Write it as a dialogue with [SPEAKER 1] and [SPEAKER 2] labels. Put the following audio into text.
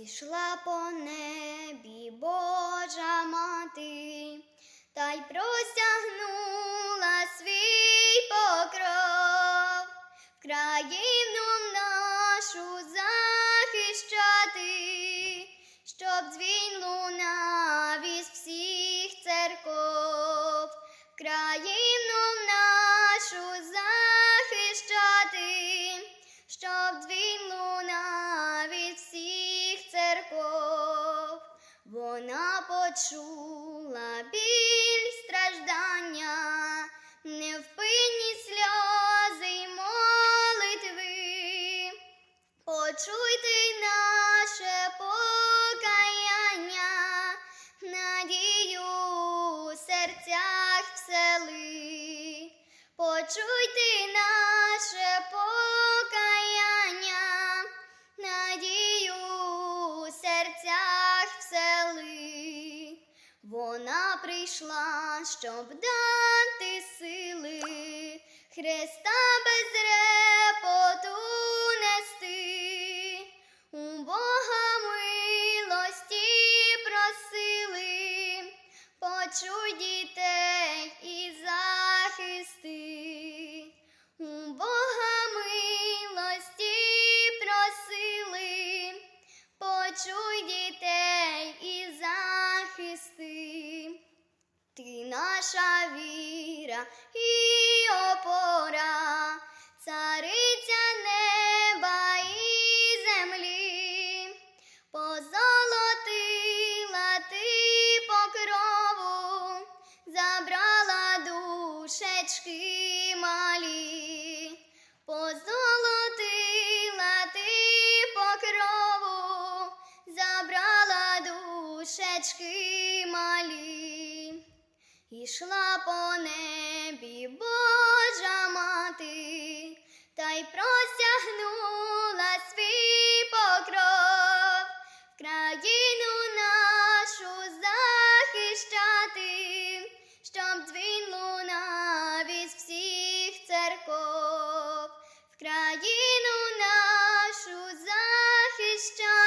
[SPEAKER 1] Ішла по небі Божа мати, та й простягнула свій покров, країну нашу захищати, щоб дзвін лунав із всіх церков, країну почула біль страждання, невпинні сльози й молитви. Почуйте й наше покаяння, надію у серцях всели. Почуйте й наше покаяння, Вона прийшла, щоб дати сили, Христа без репоту нести, у Бога милості просили, почуй дітей і захисти. Наша віра і опора, цариця неба і землі, позолотила ти покрову, забрала душечки малі, позолотила ти покрову, забрала душечки. Ішла по небі Божа мати, та й простягнула свій покров в країну нашу захищати, щоб дзвін лунав із всіх церков, в країну нашу захищати.